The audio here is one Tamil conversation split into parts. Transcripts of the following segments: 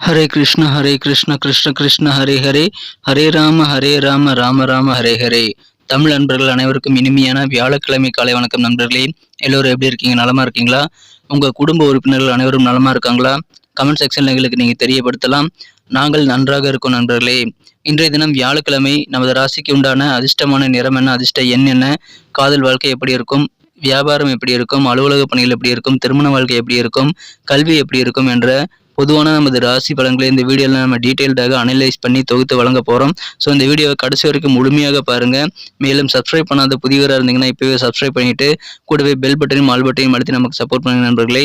ஹரே கிருஷ்ண ஹரே கிருஷ்ண கிருஷ்ண கிருஷ்ண ஹரே ஹரே ஹரே ராம ஹரே ராம ராம ராம ஹரே ஹரே தமிழ் நண்பர்கள் அனைவருக்கும் இனிமையான வியாழக்கிழமை காலை வணக்கம் நண்பர்களே. எல்லோரும் எப்படி இருக்கீங்க? நலமா இருக்கீங்களா? உங்க குடும்ப உறுப்பினர்கள் அனைவரும் நலமா இருக்காங்களா? கமெண்ட் செக்ஷன்ல எங்களுக்கு நீங்க தெரியப்படுத்தலாம். நாங்கள் நன்றாக இருக்கோம் நண்பர்களே. இன்றைய தினம் வியாழக்கிழமை நமது ராசிக்கு உண்டான அதிர்ஷ்டமான நிறம் என்ன? அதிர்ஷ்ட எண் என்ன? காதல் வாழ்க்கை எப்படி இருக்கும்? வியாபாரம் எப்படி இருக்கும்? அலுவலக பணிகள் எப்படி இருக்கும்? திருமண வாழ்க்கை எப்படி இருக்கும்? கல்வி எப்படி இருக்கும்? என்ற பொதுவான நமது ராசி பலன்களை இந்த வீடியோவில் நம்ம டீட்டெயில்டாக அனலைஸ் பண்ணி தொகுத்து வழங்க போகிறோம் ஸோ இந்த வீடியோவை கடைசி வரைக்கும் முழுமையாக பாருங்கள் மேலும் சப்ஸ்கிரைப் பண்ணாத புதியவராக இருந்தீங்கன்னா இப்போவே சப்ஸ்கிரைப் பண்ணிவிட்டு கூடவே பெல் பட்டனையும் ஆல் பட்டனையும் அழுத்தி நமக்கு சப்போர்ட் பண்ணுங்க நண்பர்களே.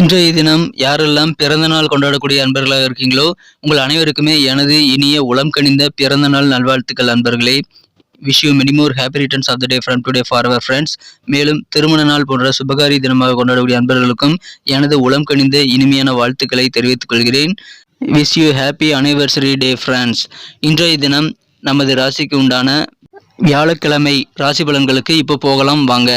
இன்றைய தினம் யாரெல்லாம் பிறந்த நாள் கொண்டாடக்கூடிய அன்பர்களாக இருக்கீங்களோ உங்கள் அனைவருக்குமே எனது இனிய உளம் கணிந்த பிறந்த நாள் நல்வாழ்த்துக்கள் அன்பர்களே. Wish you many more happy returns of the day from today for our friends மேலும் திருமண நாள் போன்ற சுபகாரி தினமாக கொண்டாடக்கூடிய அன்பர்களுக்கும் எனது உளம் கணிந்த இனிமையான வாழ்த்துக்களை தெரிவித்துக் கொள்கிறேன். Wish you happy anniversary day friends இன்றைய தினம் நமது ராசிக்கு உண்டான வியாழக்கிழமை ராசி பலன்களுக்கு இப்போ போகலாம் வாங்க.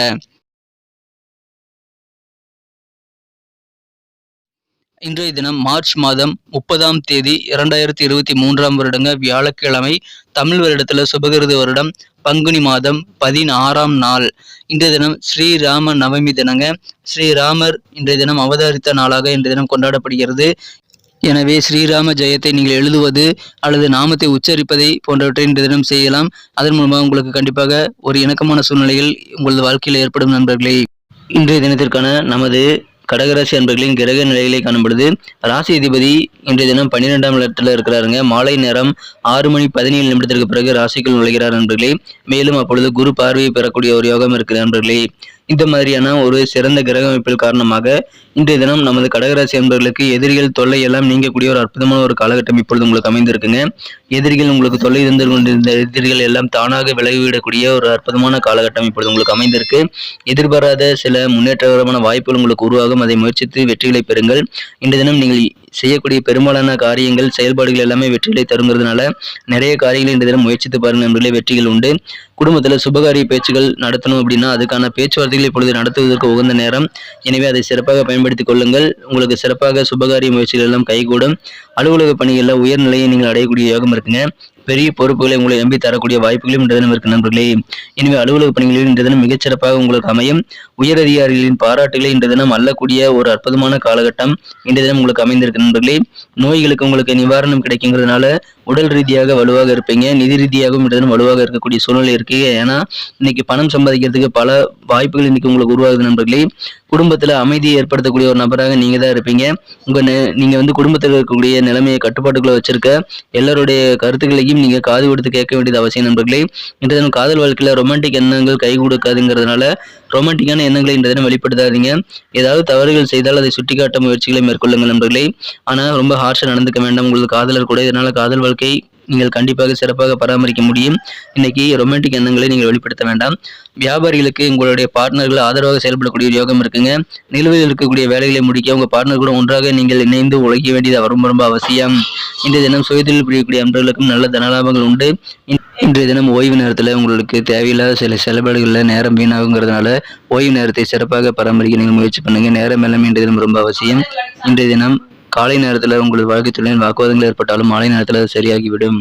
இன்றைய தினம் மார்ச் மாதம் முப்பதாம் தேதி இரண்டாயிரத்தி இருபத்தி மூன்றாம் வருடங்க வியாழக்கிழமை தமிழ் வருடத்துல சுபகிருத வருடம் பங்குனி மாதம் பதினாறாம் நாள். இன்றைய தினம் ஸ்ரீராம நவமி தினங்க. ஸ்ரீராமர் இன்றைய தினம் அவதரித்த நாளாக இன்றைய தினம் கொண்டாடப்படுகிறது. எனவே ஸ்ரீராம ஜெயத்தை நீங்கள் எழுதுவது அல்லது நாமத்தை உச்சரிப்பதை போன்றவற்றை இன்றைய தினம் செய்யலாம். அதன் மூலமாக உங்களுக்கு கண்டிப்பாக ஒரு இணக்கமான சூழ்நிலையில் உங்களது வாழ்க்கையில் ஏற்படும் நண்பர்களே. இன்றைய தினத்திற்கான நமது கடகராசி அன்பர்களின் கிரக நிலைகளை காணப்படுது ராசி அதிபதி இன்றைய தினம் பன்னிரெண்டாம் இடத்துல இருக்கிறாருங்க. மாலை நேரம் ஆறு மணி பதினேழு நிமிடத்திற்கு பிறகு ராசிக்குள் நுழைகிறார் நண்பர்களே மேலும் அப்பொழுது குரு பார்வையை பெறக்கூடிய ஒரு யோகம் இருக்கிற நண்பர்களே இந்த மாதிரியான ஒரு சிறந்த கிரக அமைப்பில் காரணமாக இன்றைய தினம் நமது கடகராசி அன்பர்களுக்கு எதிரிகள் தொல்லை எல்லாம் நீங்கக்கூடிய ஒரு அற்புதமான ஒரு காலகட்டம் இப்பொழுது உங்களுக்கு அமைந்திருக்குங்க. எதிரிகள் உங்களுக்கு தொல்லை தந்து கொண்டிருந்த எதிரிகள் எல்லாம் தானாக விலகிவிடக்கூடிய ஒரு அற்புதமான காலகட்டம் இப்பொழுது உங்களுக்கு அமைந்திருக்கு. எதிர்பாராத சில முன்னேற்றகரமான வாய்ப்புகள் உங்களுக்கு உருவாகும். அதை முயற்சித்து வெற்றிகளை பெறுங்கள். இன்றைய தினம் நீங்கள் செய்யக்கூடிய பெரும்பாலான காரியங்கள் செயல்பாடுகள் எல்லாமே வெற்றிகளை தருங்கிறதுனால நிறைய காரியங்கள் இந்த தினம் முயற்சித்து பாருங்கள் நண்பர்களே வெற்றிகள் உண்டு. குடும்பத்தில் சுபகாரிய பேச்சுகள் நடத்தணும் அப்படின்னா அதுக்கான பேச்சுவார்த்தைகளை இப்பொழுது நடத்துவதற்கு உகந்த நேரம். எனவே அதை சிறப்பாக பயன்படுத்திக் கொள்ளுங்கள். உங்களுக்கு சிறப்பாக சுபகாரிய முயற்சிகள் எல்லாம் கைகூடும். அலுவலக பணிகளில் உயர்நிலையை நீங்கள் அடையக்கூடிய யோகம் இருக்குங்க. பெரிய பொறுப்புகளை உங்களை நம்பி தரக்கூடிய வாய்ப்புகளும் இன்று தினம் இருக்கு நண்பர்களே. எனவே அலுவலக பணிகளில் இன்று தினம் மிகச்சிறப்பாக உங்களுக்கு அமையும். உயர் அதிகாரிகளின் பாராட்டுகளை இன்று தினம் அல்லக்கூடிய ஒரு அற்புதமான காலகட்டம் இன்று தினம் உங்களுக்கு அமைந்திருக்கு நண்பர்களே. நோய்களுக்கு உங்களுக்கு நிவாரணம் கிடைக்குங்கிறதுனால உடல் ரீதியாக வலுவாக இருப்பீங்க நிதி ரீதியாகவும் இன்று வலுவாக இருக்கக்கூடிய சூழ்நிலை இருக்கு. ஏன்னா இன்னைக்கு பணம் சம்பாதிக்கிறதுக்கு பல வாய்ப்புகள் இன்னைக்கு உங்களுக்கு உருவாகுது நண்பர்களே. குடும்பத்தில் அமைதியை ஏற்படுத்தக்கூடிய ஒரு நபராக நீங்கள் தான் இருப்பீங்க. உங்கள் நீங்கள் வந்து குடும்பத்தில் இருக்கக்கூடிய நிலைமையை கட்டுப்பாட்டுக்குள்ளே வச்சிருக்க எல்லாருடைய கருத்துக்களையும் நீங்கள் காது கொடுத்து கேட்க வேண்டியது அவசியம் நண்பர்களே. இன்றைய தினம் காதல் வாழ்க்கையில் ரொமான்டிக் எண்ணங்கள் கை கொடுக்காதுங்கிறதுனால ரொமான்டிக்கான எண்ணங்களை இன்றைய தினம் வெளிப்படுத்தாதீங்க. ஏதாவது தவறுகள் செய்தால் அதை சுட்டிக்காட்ட முயற்சிகளை மேற்கொள்ளுங்கள் நண்பர்களே. ஆனால் ரொம்ப ஹார்ஷாக நடந்துக்க வேண்டாம். உங்களுக்கு காதலர் கூட இதனால் காதல் வாழ்க்கை நீங்கள் கண்டிப்பாக சிறப்பாக பராமரிக்க முடியும். இன்னைக்கு ரொமான்டிக் எண்ணங்களை நீங்கள் வெளிப்படுத்த வேண்டாம். வியாபாரிகளுக்கு உங்களுடைய பார்ட்னர்கள் ஆதரவாக செயல்படக்கூடிய யோகம் இருக்குங்க. நிலுவையில் இருக்கக்கூடிய வேலைகளை முடிக்க உங்கள் பார்ட்னர் கூட ஒன்றாக நீங்கள் இணைந்து உழைக்க வேண்டியது ரொம்ப ரொம்ப அவசியம். இந்த தினம் சுயதொழில் புரியக்கூடிய அன்பர்களுக்கும் நல்ல தனலாபங்கள் உண்டு. இன்றைய தினம் ஓய்வு நேரத்தில் உங்களுக்கு தேவையில்லாத சில செலவுகளில் நேரம் வீணாகுங்கிறதுனால ஓய்வு நேரத்தை சிறப்பாக பராமரிக்க நீங்கள் முயற்சி பண்ணுங்கள் நேரம் எல்லாமே இன்றைய தினம் ரொம்ப அவசியம். இன்றைய தினம் காலை நேரத்தில் உங்களது வாழ்க்கை வாக்குவாதங்கள் ஏற்பட்டாலும் மாலை நேரத்தில் அது சரியாகிவிடும்.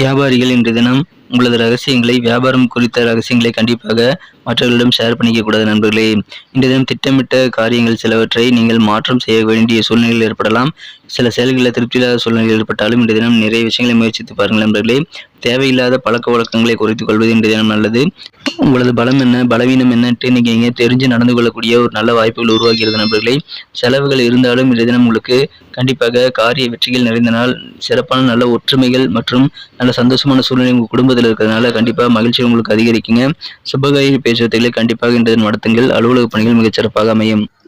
வியாபாரிகள் இன்று தினம் உங்களது ரகசியங்களை வியாபாரம் குறித்த ரகசியங்களை கண்டிப்பாக மற்றவர்களிடம் ஷேர் பண்ணிக்க கூடாது நண்பர்களே. இன்றைய தினம் திட்டமிட்ட காரியங்கள் சிலவற்றை நீங்கள் மாற்றம் செய்ய வேண்டிய சூழ்நிலைகள் ஏற்படலாம். சில செயல்களில் திருப்தியில்லாத சூழ்நிலைகள் ஏற்பட்டாலும் இன்றைய தினம் நிறைய விஷயங்களை முயற்சித்து பாருங்கள் நண்பர்களே. தேவையில்லாத பழக்க வழக்கங்களை குறைத்துக் கொள்வது இன்றைய தினம் நல்லது. உங்களது பலம் என்ன பலவீனம் என்னன்ட்டு நீங்கள் இங்க தெரிஞ்சு நடந்து கொள்ளக்கூடிய ஒரு நல்ல வாய்ப்புகள் உருவாகிறது நண்பர்களே. செலவுகள் இருந்தாலும் இன்றைய தினம் உங்களுக்கு கண்டிப்பாக காரிய வெற்றிகள் நிறைந்த நாள் சிறப்பான நல்ல ஒற்றுமைகள் மற்றும் நல்ல சந்தோஷமான சூழ்நிலை உங்கள் குடும்பத்தில் இருக்கிறதுனால கண்டிப்பாக மகிழ்ச்சி உங்களுக்கு அதிகரிக்குங்க. சுபகாரிய பேச்சுவார்த்தைகளை கண்டிப்பாக இன்றைய நடத்துங்கள். அலுவலக பணிகள் மிகச் சிறப்பாக அமையும்.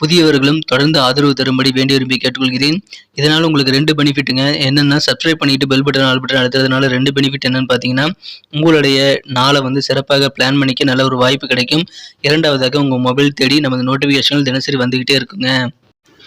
புதியவர்களும் தொடர்ந்து ஆதரவு தரும்படி வேண்டி விரும்பி கேட்டுக்கொள்கிறேன். இதனால் உங்களுக்கு ரெண்டு பெனிஃபிட்டுங்க. என்னென்னா சப்ஸ்கிரைப் பண்ணிட்டு பெல் பட்டன் ஆல் பட்டன் அழுத்துறதுனால ரெண்டு பெனிஃபிட் என்னன்னு பார்த்தீங்கன்னா உங்களுடைய நாளை வந்து சிறப்பாக பிளான் பண்ணிக்க நல்ல ஒரு வாய்ப்பு கிடைக்கும். இரண்டாவதாக உங்கள் மொபைல் தேடி நமது நோட்டிஃபிகேஷன்கள் தினசரி வந்துக்கிட்டே இருக்குங்க.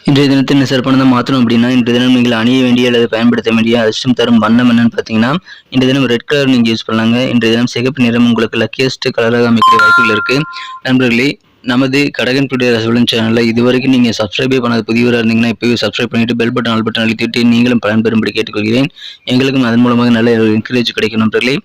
இன்றைய தினத்தில் என்ன சிறப்பானதை மாற்றணும் அப்படின்னா இன்றைய தினம் நீங்கள் அணிய வேண்டிய அல்லது பயன்படுத்த வேண்டிய அதிர்ஷ்டம் தரும் வண்ணம் என்னன்னு பார்த்தீங்கன்னா இன்றைய தினம் ரெட் கலர் நீங்கள் யூஸ் பண்ணலாங்க. இன்றைய தினம் சிகப்பு நிறம் உங்களுக்கு லக்கியஸ்ட் கலராக அமைக்கிற வாய்ப்புகள் இருக்குது நண்பர்களே நமது கடகன் புதிய ரசகுலன் சேனலில் இதுவரைக்கும் நீங்கள் சப்ஸ்கிரைபே பண்ணாத புதியவராக இருந்தீங்கன்னா இப்போவே சப்ஸ்கிரைப் பண்ணிவிட்டு பெல் பட்டன் ஆல் பட்டன் அழுத்திட்டு நீங்களும் பயன்பெறும்படி கேட்டுக்கொள்கிறேன். எங்களுக்கும் அதன் மூலமாக நல்ல என்கரேஜ் கிடைக்கும் நண்பர்களே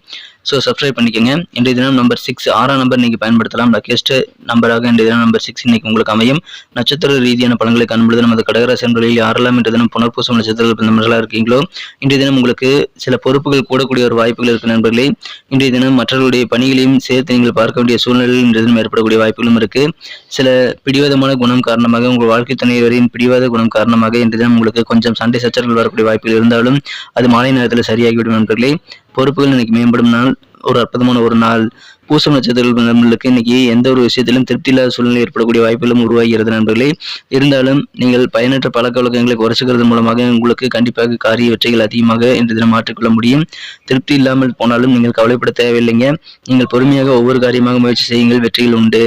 ஸோ சப்ஸ்கிரைப் பண்ணிக்கோங்க. இன்றைய தினம் நம்பர் சிக்ஸ் ஆறாம் நம்பர் நீங்கள் பயன்படுத்தலாம். லக்கெஸ்ட் நம்பராக இன்றைய தினம் நம்பர் சிக்ஸ் இன்னைக்கு உங்களுக்கு அமையும். நட்சத்திர ரீதியான பலன்களை காணும்பொழுது நமது கடகராசி என்பதில் யாரெல்லாம் இன்றைய தினம் புனர்பூசம் நட்சத்திரங்கள் பிறந்தவர்களாக இருக்கீங்களோ இன்றைய தினம் உங்களுக்கு சில பொறுப்புகள் கூடக்கூடிய ஒரு வாய்ப்புகள் இருக்கு நண்பர்களே. இன்றைய தினம் மற்றவர்களுடைய பணிகளையும் சேர்த்து நீங்கள் பார்க்க வேண்டிய சூழ்நிலையில் இன்றைய தினம் ஏற்படக்கூடிய வாய்ப்புகளும் இருக்கு. சில பிடிவாதமான குணம் காரணமாக உங்கள் வாழ்க்கை துணைவரின் பிடிவாத குணம் காரணமாக இன்றைய தினம் உங்களுக்கு கொஞ்சம் சண்டை சச்சரவுகள் வரக்கூடிய வாய்ப்புகள் இருந்தாலும் அது மாலை நேரத்தில் சரியாகிவிடும் நண்பர்களே. பொறுப்புகள் இன்னைக்கு மேம்படும் நாள் ஒரு அற்புதமான ஒரு நாள் பூசம் நட்சத்திரங்கள் நம்மளுக்கு இன்னைக்கு எந்த ஒரு விஷயத்திலும் திருப்தி இல்லாத சூழ்நிலை ஏற்படக்கூடிய வாய்ப்புகளும் உருவாகிறது நண்பர்களே. இருந்தாலும் நீங்கள் பயனற்ற பழக்க வழக்கங்களை குறைச்சிக்கிறது மூலமாக உங்களுக்கு கண்டிப்பாக காரிய வெற்றிகள் அதிகமாக இன்று தினம் மாற்றிக்கொள்ள முடியும். திருப்தி இல்லாமல் போனாலும் நீங்கள் கவலைப்பட தேவையில்லைங்க. நீங்கள் பொறுமையாக ஒவ்வொரு காரியமாக முயற்சி செய்யுங்கள். வெற்றிகள் உண்டு.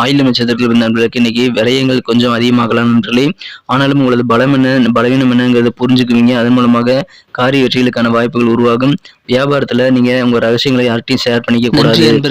ஆயுள் நட்சத்திரத்தில் நண்பர்களுக்கு இன்னைக்கு விரயங்கள் கொஞ்சம் அதிகமாகலாம் நண்பர்களே. ஆனாலும் உங்களது பலம் என்ன பலவீனம் என்னங்கிறத புரிஞ்சுக்குவீங்க. அதன் மூலமாக காரிய வெற்றிகளுக்கான வாய்ப்புகள் உருவாகும். வியாபாரத்துல நீங்க உங்க ரகசியங்களை யார்கிட்டையும் ஷேர் பண்ணிக்க கூடாது.